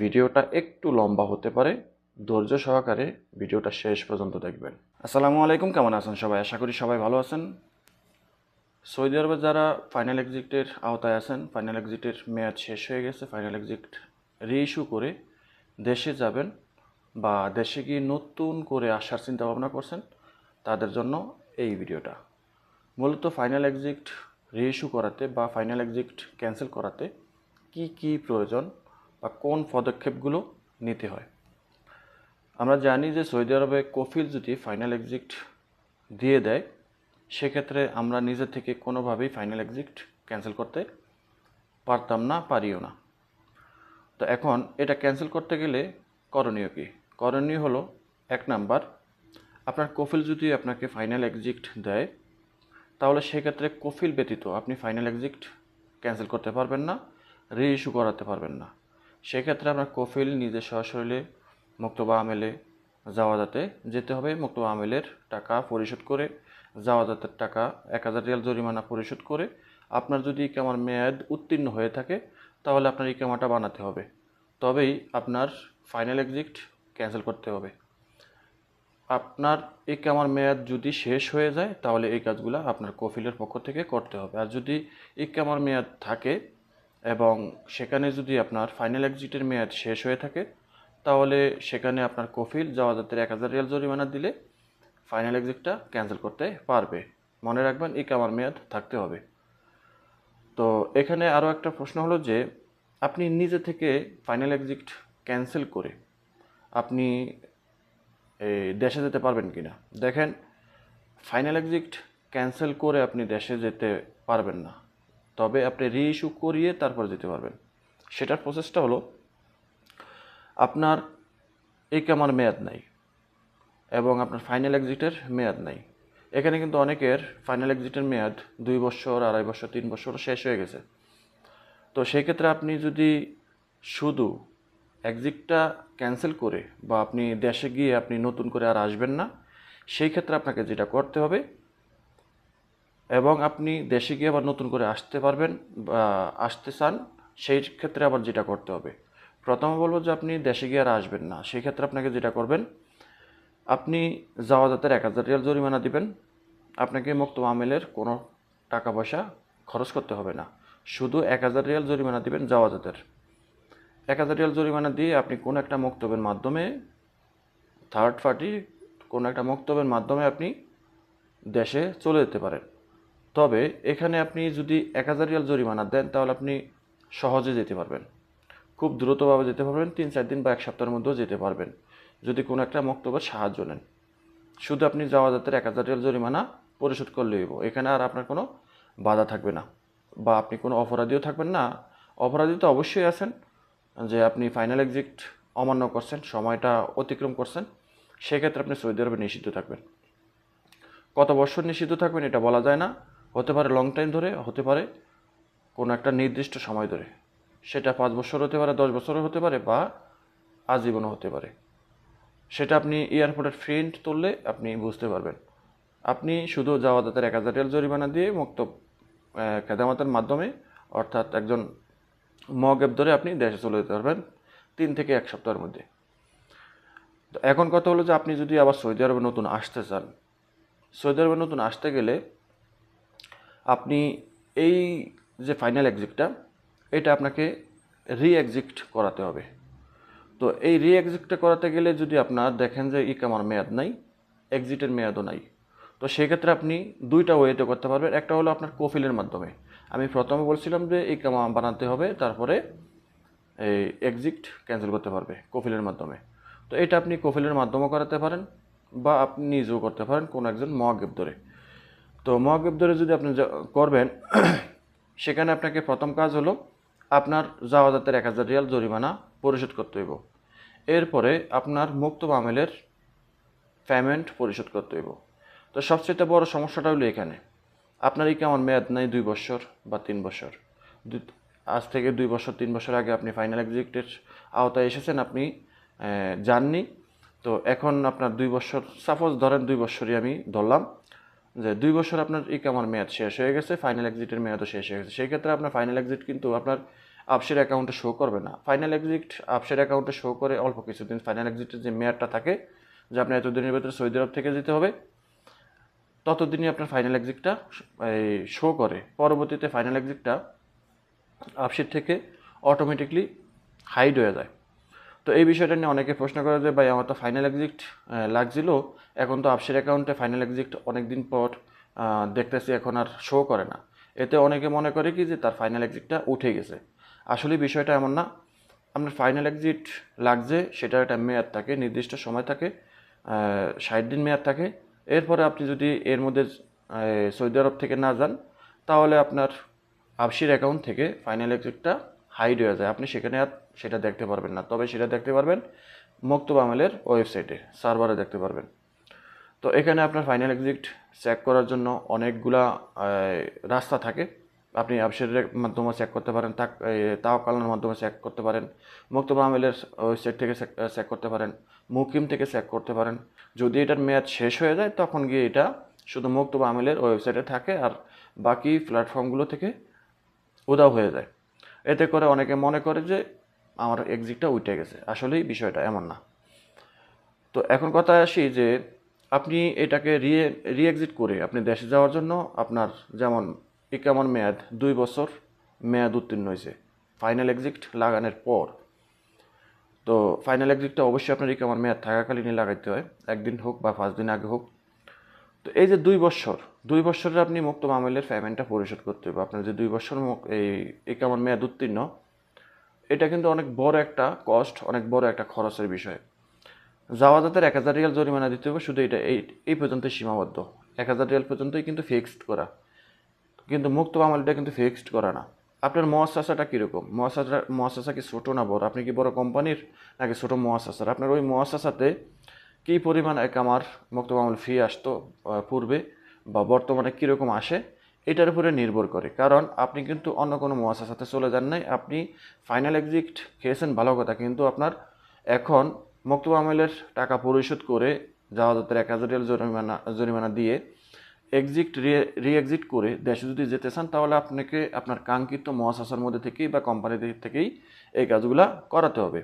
ভিডিওটা একটু লম্বা হতে পারে, ধৈর্য সহকারে ভিডিওটা শেষ পর্যন্ত দেখবেন। আসসালামু আলাইকুম, কেমন আছেন সবাই? আশা করি সবাই ভালো আছেন। সৌদি আরবে যারা ফাইনাল এক্সিটের আওতায় আছেন ফাইনাল এক্সিটের মেয়াদ শেষ হয়ে গেছে ফাইনাল এক্সিট রিইস্যু করে দেশে যাবেন বা দেশে গিয়ে নতুন করে আসার চিন্তা ভাবনা করছেন, তাদের জন্য এই ভিডিওটা। মূলত ফাইনাল এক্সিট রিইস্যু করাতে বা ফাইনাল এক্সিট ক্যান্সেল করাতে কি কি প্রয়োজন বা কোন পদক্ষেপগুলো নিতে হয়। আমরা জানি যে সৌদি আরবে কফিল যদি ফাইনাল এক্সিট দিয়ে দেয়, সেক্ষেত্রে আমরা নিজে থেকে কোনোভাবেই ফাইনাল এক্সিট ক্যান্সেল করতে পারতাম না, পারিও না। তো এখন এটা ক্যান্সেল করতে গেলে করণীয় কী? করণীয় হলো এক নাম্বার, আপনার কফিল যদি আপনাকে ফাইনাল এক্সিট দেয়, তাহলে সেক্ষেত্রে কফিল ব্যতীত আপনি ফাইনাল এক্সিট ক্যান্সেল করতে পারবেন না রি ইস্যু করাতে পারবেন না। সেক্ষেত্রে আপনার কফিল নিজের সরাসরি মুক্তবা আমেলে জাওয়াদাতে যেতে হবে। মুক্তবা আমেলের টাকা পরিশোধ করে, জাওয়াদাতের টাকা এক হাজার রিয়াল জরিমানা পরিশোধ করে আপনার যদি ইকামার মেয়াদ উত্তীর্ণ হয়ে থাকে, তাহলে আপনার ইকামাটা বানাতে হবে। তবেই আপনার ফাইনাল এক্সিট ক্যান্সেল করতে হবে। আপনার এই কামার মেয়াদ যদি শেষ হয়ে যায়, তাহলে এই কাজগুলো আপনার কফিলের পক্ষ থেকে করতে হবে। আর যদি এই কামার মেয়াদ থাকে এবং সেখানে যদি আপনার ফাইনাল এক্সিটের মেয়াদ শেষ হয়ে থাকে, তাহলে সেখানে আপনার কফিল জাওয়াজাতের এক হাজার রিয়াল জরিমানা দিলে ফাইনাল এক্সিটটা ক্যান্সেল করতে পারবে। মনে রাখবেন, এই কামার মেয়াদ থাকতে হবে। তো এখানে আরও একটা প্রশ্ন হলো যে, আপনি নিজে থেকে ফাইনাল এক্সিট ক্যান্সেল করে আপনি দেশে যেতে পারবেন কি না দেখেন ফাইনাল এক্সিট ক্যান্সেল করে আপনি দেশে যেতে পারবেন না। তবে আপনি রিইস্যু করিয়ে তারপর যেতে পারবেন। সেটার প্রসেসটা হলো, আপনার এই কামার মেয়াদ নাই এবং আপনার ফাইনাল এক্সিটের মেয়াদ নাই। এখানে কিন্তু অনেকের ফাইনাল এক্সিটের মেয়াদ দুই বছর, আড়াই বছর, তিন বছর শেষ হয়ে গেছে। তো সেই ক্ষেত্রে আপনি যদি শুধু এক্সিটটা ক্যান্সেল করে বা আপনি দেশে গিয়ে আপনি নতুন করে আর আসবেন না, সেই ক্ষেত্রে আপনাকে যেটা করতে হবে এবং আপনি দেশে গিয়ে আবার নতুন করে আসতে পারবেন বা আসতে চান, সেই ক্ষেত্রে আবার যেটা করতে হবে। প্রথমে বলব যে আপনি দেশে গিয়ে আর আসবেন না। সেই ক্ষেত্রে আপনাকে যেটা করবেন, আপনি জাওয়াজাতের এক হাজার রিয়াল জরিমানা দিবেন। আপনাকে মুক্ত আমেলের কোনো টাকা পয়সা খরচ করতে হবে না। শুধু এক হাজার রিয়াল জরিমানা দিবেন জাওয়াজাতের এক হাজার রিয়াল জরিমানা দিয়ে আপনি কোনো একটা মক্তবের মাধ্যমে থার্ড পার্টি কোনো একটা মক্তবের মাধ্যমে আপনি দেশে চলে যেতে পারেন। তবে এখানে আপনি যদি এক হাজার রিয়াল জরিমানা দেন, তাহলে আপনি সহজে যেতে পারবেন। খুব দ্রুতভাবে যেতে পারবেন, তিন চার দিন বা এক সপ্তাহের মধ্যেও যেতে পারবেন, যদি কোনো একটা মক্তবের সাহায্য নেন। শুধু আপনি যাওয়া যাতের এক হাজার রিয়াল জরিমানা পরিশোধ করলে হইব এখানে আর আপনার কোনো বাধা থাকবে না, বা আপনি কোনো অপরাধীও থাকবেন না। অপরাধী তো অবশ্যই আছেন, যে আপনি ফাইনাল এক্সিট অমান্য করছেন, সময়টা অতিক্রম করছেন, সেক্ষেত্রে আপনি সৌদি আরবে নিষিদ্ধ থাকবেন। কত বছর নিষিদ্ধ থাকবেন এটা বলা যায় না। হতে পারে লং টাইম ধরে, হতে পারে কোনো একটা নির্দিষ্ট সময় ধরে। সেটা পাঁচ বছর হতে পারে, দশ বছরও হতে পারে বা আজীবনও হতে পারে। সেটা আপনি এয়ারপোর্টের প্রিন্ট তুললে আপনি বুঝতে পারবেন। আপনি শুধু জাওয়াদাতের এক হাজার রিয়াল জরিমানা দিয়ে মুক্ত খেদামতের মাধ্যমে অর্থাৎ একজন মগেব ধরে আপনি দেশে চলে যেতে পারবেন তিন থেকে এক সপ্তাহের মধ্যে। তো এখন কথা হলো যে আপনি যদি আবার সৌদি আরবে নতুন আসতে চান, সৌদি আরবে নতুন আসতে গেলে আপনি এই যে ফাইনাল এক্সিটটা এটা আপনাকে রি এক্সিট করাতে হবে। তো এই রি এক্সিটটা করাতে গেলে যদি আপনার দেখেন যে ইকামার মেয়াদ নাই এক্সিটের মেয়াদও নাই, তো সেক্ষেত্রে আপনি দুইটা ওয়েতে করতে পারবেন। একটা হলো আপনার কফিলের মাধ্যমে। আমি প্রথমে বলছিলাম যে ইকামা বানাতে হবে, তারপরে এই এক্সিট ক্যান্সেল করতে পারবে কফিলের মাধ্যমে। তো এটা আপনি কফিলের মাধ্যমেও করাতে পারেন, বা আপনি নিজেও করতে পারেন কোনো একজন মহাগেব ধরে তো মহাগেব ধরে যদি আপনি করবেন, সেখানে আপনাকে প্রথম কাজ হলো আপনার জাওয়াজাতের এক হাজার রিয়াল জরিমানা পরিশোধ করতে হইব। এরপরে আপনার মুক্ত মামেলের পেমেন্ট পরিশোধ করতে হইব। তো সবচেয়ে বড় সমস্যাটা হলো এখানে। আপনার এই কেমন মেয়াদ নাই দুই বছর বা তিন বছর? আজ থেকে দুই বছর, তিন বছর আগে আপনি ফাইনাল এক্সিটের আওতায় এসেছেন, আপনি যাননি। তো এখন আপনার দুই বছর সাপোজ ধরেন দুই বছরই আমি ধরলাম যে দুই বছর আপনার ই কামার মেয়াদ শেষ হয়ে গেছে ফাইনাল এক্সিটের মেয়াদও শেষ হয়ে গেছে। সেই ক্ষেত্রে আপনার ফাইনাল এক্সিট কিন্তু আপনার আপসের অ্যাকাউন্টে শো করবে না। ফাইনাল এক্সিট আপসের অ্যাকাউন্টে শো করে অল্প কিছুদিন ফাইনাল এক্সিটের যে মেয়াদটা থাকে, যে আপনি এতদিনের ভিতরে সৌদি আরব থেকে যেতে হবে, ততদিনই আপনার ফাইনাল এক্সিটটা এই শো করে। পরবর্তীতে ফাইনাল এক্সিটটা আপসের থেকে অটোমেটিকলি হাইড হয়ে যায়। তো এই বিষয়টা নিয়ে অনেকে প্রশ্ন করে যে, ভাই, আমার তো ফাইনাল এক্সিট লাগছিল। এখন তো আপসের অ্যাকাউন্টে ফাইনাল এক্সিট অনেক দিন পর দেখতেছি এখন আর শো করে না। এতে অনেকে মনে করে কি যে, তার ফাইনাল এক্সিটটা উঠে গেছে। আসলে বিষয়টা এমন না। আপনার ফাইনাল এক্সিট লাগছে, সেটার একটা মেয়াদ থাকে, নির্দিষ্ট সময় থাকে ষাট দিন মেয়াদ থাকে। এরপরে আপনি যদি এর মধ্যে সৌদি আরব থেকে না যান, তাহলে আপনার আপসির অ্যাকাউন্ট থেকে ফাইনাল এক্সিটটা হাইড হয়ে যায়। আপনি সেখানে আর সেটা দেখতে পারবেন না। তবে সেটা দেখতে পারবেন মক্তব আমলের ওয়েবসাইটে, সার্ভারে দেখতে পারবেন। তো এখানে আপনার ফাইনাল এক্সিট চেক করার জন্য অনেকগুলা রাস্তা থাকে। আপনি আপসের মাধ্যমে চেক করতে পারেন, তাক তাওকালের মাধ্যমে চেক করতে পারেন। মুক্তব আমেলের ওয়েবসাইট থেকে চেক করতে পারেন। মুকিম থেকে চেক করতে পারেন। যদি এটার মেয়াদ শেষ হয়ে যায়, তখন গিয়ে এটা শুধু মুক্তব আমেলের ওয়েবসাইটে থাকে আর বাকি প্ল্যাটফর্মগুলো থেকে উদাও হয়ে যায়। এতে করে অনেকে মনে করে যে আমার এক্সিটটা উঠে গেছে। আসলেই বিষয়টা এমন না। তো এখন কথা আসি যে আপনি এটাকে রিয়ে রিএক্সিট করে আপনি দেশে যাওয়ার জন্য আপনার যেমন ইকামন মেয়াদ দুই বছর মেয়াদ উত্তীর্ণ হয়েছে। ফাইনাল এক্সিট লাগানোর পর। তো ফাইনাল এক্সিটটা অবশ্যই আপনার ইকামন মেয়াদ থাকাকালীনই লাগাইতে হয়। একদিন হোক বা পাঁচ দিন আগে হোক। তো এই যে দুই বছর, দুই বছরে আপনি মুক্ত মামলের পেমেন্টটা পরিশোধ করতে হবে আপনার যে দুই বছর এই একামন মেয়াদ উত্তীর্ণ, এটা কিন্তু অনেক বড় একটা কস্ট অনেক বড় একটা খরচের বিষয়। যাওয়া যাতে এক হাজার রিয়াল জরিমানা দিতে হবে শুধু এটা, এই এই পর্যন্ত সীমাবদ্ধ। এক হাজার রিয়াল পর্যন্তই কিন্তু ফিক্সড করা। কিন্তু মুক্ত মামলটা কিন্তু ফিক্সড করা না। আপনার মহাশাসাটা কীরকম? মহাশাসা মহাশাসা কি ছোটো না বড়? আপনি কি বড় কোম্পানির নাকি ছোটো মহাশাসার আপনার ওই মহাশাসাতে কী পরিমাণ এক আমার মুক্ত মামল ফি আসতো পূর্বে বা বর্তমানে কীরকম আসে, এটার উপরে নির্ভর করে। কারণ আপনি কিন্তু অন্য কোনো মহাশাসাতে চলে যান নাই, আপনি ফাইনাল এক্সিট খেয়েছেন ভালো কথা, কিন্তু আপনার এখন মুক্ত মামলের টাকা পরিশোধ করে যাতে এক হাজার জরিমানা জরিমানা দিয়ে এক্সিট রি এক্সিট করে দেশে যদি যেতে চান, তাহলে আপনাকে আপনার কাঙ্ক্ষিত মহাশাসার মধ্যে থেকেই বা কোম্পানি থেকেই এই কাজগুলা করাতে হবে।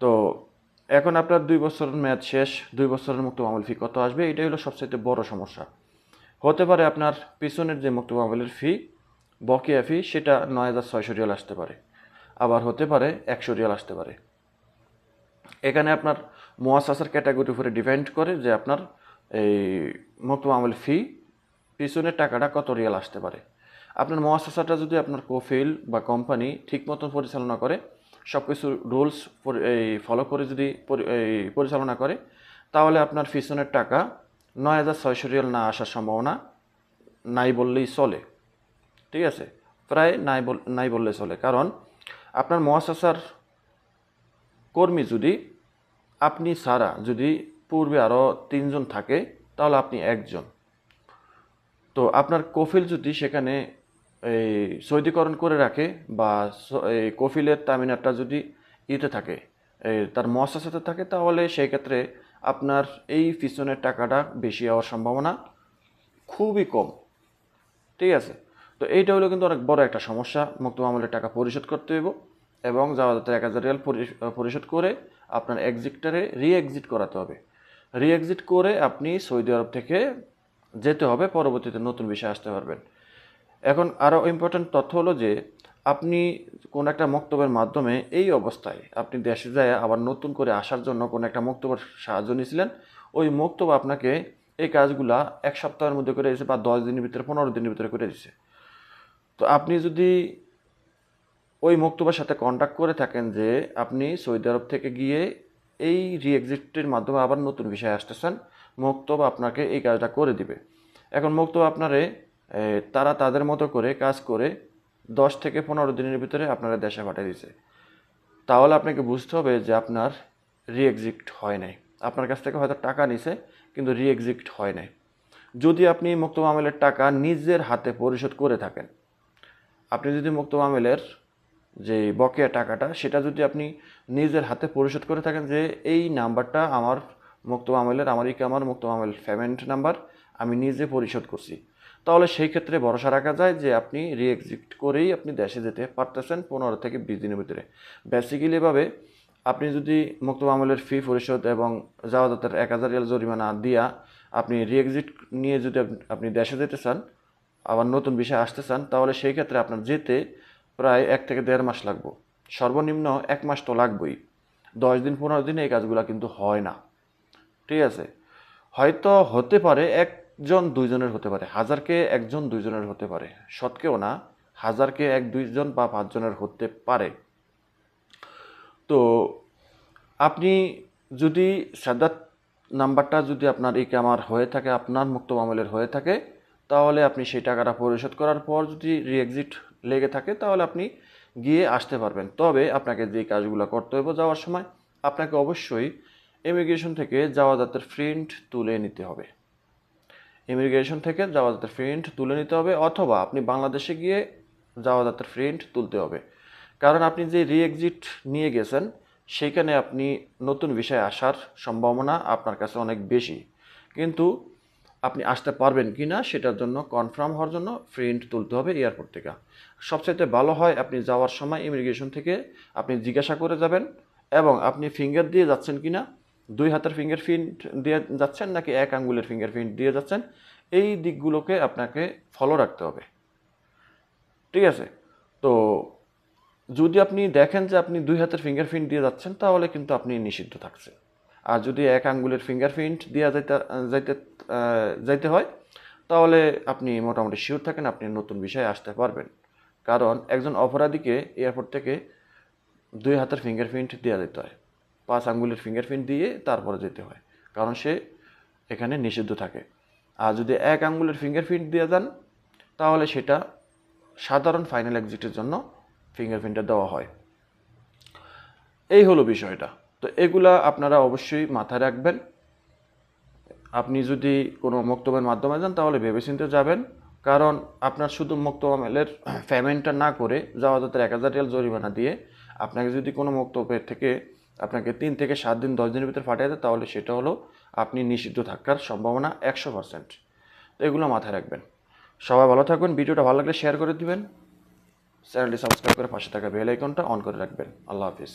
তো এখন আপনার দুই বছরের মেয়াদ শেষ, দুই বছরের মুক্ত মামল ফি কত আসবে? এটাই হলো সবচেয়ে বড় সমস্যা। হতে পারে আপনার পিছনের যে মুক্ত মামলের ফি বকেয়া ফি সেটা নয় হাজার ছয়শো রিয়াল আসতে পারে। আবার হতে পারে একশো রিয়াল আসতে পারে। এখানে আপনার মোয়াসাসার ক্যাটাগরির উপরে ডিপেন্ড করে যে আপনার এই মুক্ত মামল ফি পিছনের টাকাটা কত রিয়াল আসতে পারে। আপনার মহাশাসাটা যদি আপনার কোফিল বা কোম্পানি ঠিক মতন পরিচালনা করে সব কিছু রুলস এই ফলো করে যদি পরিচালনা করে, তাহলে আপনার পিছনের টাকা নয় হাজার ছয়শো রিয়াল না আসার সম্ভাবনা নাই বললেই চলে। ঠিক আছে? প্রায় নাই নাই বললে চলে। কারণ আপনার মহাশাসার কর্মী যদি, আপনি ছাড়া যদি পূর্বে আরও তিনজন থাকে, তাহলে আপনি একজন। তো আপনার কফিল যদি সেখানে এই সৌদিকরণ করে রাখে বা এই কফিলের তামিনারটা যদি ইতে থাকে তার মহাসাসাতে থাকে, তাহলে সেই ক্ষেত্রে আপনার এই পিছনের টাকাটা বেশি হওয়ার সম্ভাবনা খুবই কম। ঠিক আছে? তো এইটা হলো কিন্তু অনেক বড় একটা সমস্যা। মুক্ত মামলের টাকা পরিশোধ করতে হইব এবং যাওয়া যাতে এক হাজার রিয়াল পরিশোধ করে আপনার এক্সিটটারে রি এক্সিট করাতে হবে। রি এক্সিট করে আপনি সৌদি আরব থেকে যেতে হবে, পরবর্তীতে নতুন বিষয় আসতে পারবেন। এখন আরও ইম্পর্ট্যান্ট তথ্য হলো যে, আপনি কোন একটা মক্তবের মাধ্যমে এই অবস্থায় আপনি দেশে যায় আবার নতুন করে আসার জন্য কোনো একটা মক্তবের সাহায্য নিয়েছিলেন, ওই মক্তব আপনাকে এই কাজগুলা এক সপ্তাহের মধ্যে করে দিয়েছে বা দশ দিনের ভিতরে, পনেরো দিনের ভিতরে করে দিচ্ছে তো আপনি যদি ওই মক্তবের সাথে কন্ট্যাক্ট করে থাকেন যে, আপনি সৌদি আরব থেকে গিয়ে এই রিএক্সিটের মাধ্যমে আবার নতুন বিষয়ে আসতেছেন, মক্তব আপনাকে এই কাজটা করে দিবে। এখন মক্তব আপনারে তারা তাদের মতো করে কাজ করে দশ থেকে পনেরো দিনের ভিতরে আপনারা দেশে পাঠিয়ে দিছে তাহলে আপনাকে বুঝতে হবে যে আপনার রিএক্সিট হয় নাই। আপনার কাছ থেকে হয়তো টাকা নিছে, কিন্তু রিএক্সিট হয় নাই। যদি আপনি মুক্ত মামলের টাকা নিজের হাতে পরিশোধ করে থাকেন, আপনি যদি মুক্ত মামলের যে বকেয়া টাকাটা, সেটা যদি আপনি নিজের হাতে পরিশোধ করে থাকেন যে এই নাম্বারটা আমার মুক্ত মামলের, আমার ইকে আমার মুক্ত মামল পেমেন্ট নাম্বার আমি নিজে পরিশোধ করছি। তাহলে সেই ক্ষেত্রে ভরসা রাখা যায় যে আপনি রিএক্সিট করেই আপনি দেশে যেতে পারতেছেন পনেরো থেকে বিশ দিনের ভিতরে। বেসিক্যালি এভাবে আপনি যদি মুক্ত মামলের ফি পরিশোধ এবং যাওয়াতের এক হাজার রিয়াল জরিমানা দিয়া আপনি রিএক্সিট নিয়ে যদি আপনি দেশে যেতে চান, আবার নতুন বিষয় আসতে চান, তাহলে সেই ক্ষেত্রে আপনার যেতে প্রায় এক থেকে দেড় মাস লাগবে। সর্বনিম্ন এক মাস তো লাগবেই। দশ দিন, পনেরো দিনে এই কাজগুলো কিন্তু হয় না। ঠিক আছে? হয়তো হতে পারে একজন দুইজনের হতে পারে, হাজারকে একজন দুইজনের হতে পারে শতকেও না, হাজারকে এক দুইজন বা পাঁচজনের হতে পারে। তো আপনি যদি সাদাত নাম্বারটা যদি আপনার এই কামার হয়ে থাকে, আপনার মুক্ত মামলের হয়ে থাকে, তাহলে আপনি সেই টাকাটা পরিশোধ করার পর যদি রিএক্সিট লেগে থাকে, তাহলে আপনি গিয়ে আসতে পারবেন। তবে আপনাকে যে কাজগুলো করতে হবে যাওয়ার সময়, আপনাকে অবশ্যই ইমিগ্রেশন থেকে যাওয়া যাত্রার প্রিন্ট তুলে নিতে হবে। ইমিগ্রেশন থেকে যাওয়া যাত্রার প্রিন্ট তুলে নিতে হবে অথবা আপনি বাংলাদেশে গিয়ে যাওয়া যাত্রার প্রিন্ট তুলতে হবে। কারণ আপনি যে রিএক্সিট নিয়ে গেছেন সেইখানে আপনি নতুন বিষয়ে আসার সম্ভাবনা আপনার কাছে অনেক বেশি। কিন্তু আপনি আসতে পারবেন কি না সেটার জন্য কনফার্ম হওয়ার জন্য প্রিন্ট তুলতে হবে এয়ারপোর্ট থেকে। সবচাইতে ভালো হয় আপনি যাওয়ার সময় ইমিগ্রেশন থেকে আপনি জিজ্ঞাসা করে যাবেন এবং আপনি ফিঙ্গার দিয়ে যাচ্ছেন কি না দুই হাতের ফিঙ্গার প্রিন্ট দিয়ে যাচ্ছেন নাকি এক আঙ্গুলের ফিঙ্গার প্রিন্ট দিয়ে যাচ্ছেন? এই দিকগুলোকে আপনাকে ফলো রাখতে হবে। ঠিক আছে? তো যদি আপনি দেখেন যে আপনি দুই হাতের ফিঙ্গারপ্রিন্ট দিয়ে যাচ্ছেন, তাহলে কিন্তু আপনি নিষিদ্ধ থাকছেন। আর যদি এক আঙ্গুলের ফিঙ্গারপ্রিন্ট দেওয়া যাইতে যাইতে যাইতে হয়, তাহলে আপনি মোটামুটি শিওর থাকেন, আপনি নতুন বিষয়ে আসতে পারবেন। কারণ একজন অপরাধীকে এয়ারপোর্ট থেকে দুই হাতের ফিঙ্গারপ্রিন্ট দেওয়া যেতে হয়। পাঁচ আঙ্গুলের ফিঙ্গারপ্রিন্ট দিয়ে তারপরে যেতে হয়। কারণ সে এখানে নিষিদ্ধ থাকে। আর যদি এক আঙ্গুলের ফিঙ্গারপ্রিন্ট দিয়ে যান তাহলে সেটা সাধারণ ফাইনাল এক্সিটের জন্য ফিঙ্গারপ্রিন্টটা দেওয়া হয়। এই হলো বিষয়টা। তো এগুলা আপনারা অবশ্যই মাথায় রাখবেন। আপনি যদি কোনো মক্তবের মাধ্যমে যান, তাহলে ভেবেচিন্তে যাবেন। কারণ আপনার শুধু মক্তবের পেমেন্টটা না করে যাওয়া যাতে এক হাজার রিয়াল জরিমানা দিয়ে আপনাকে যদি কোনো মক্তবের থেকে আপনাকে তিন থেকে সাত দিন, দশ দিনের ভিতরে পাঠিয়ে দেয় তাহলে সেটা হলো আপনি নিষিদ্ধ থাকার সম্ভাবনা একশো পার্সেন্ট তো এগুলো মাথায় রাখবেন। সবাই ভালো থাকবেন ভিডিওটা ভালো লাগলে শেয়ার করে দিবেন। চ্যানেলটি সাবস্ক্রাইব করে পাশে থাকা বেল আইকনটা অন করে রাখবেন। আল্লাহ হাফিজ।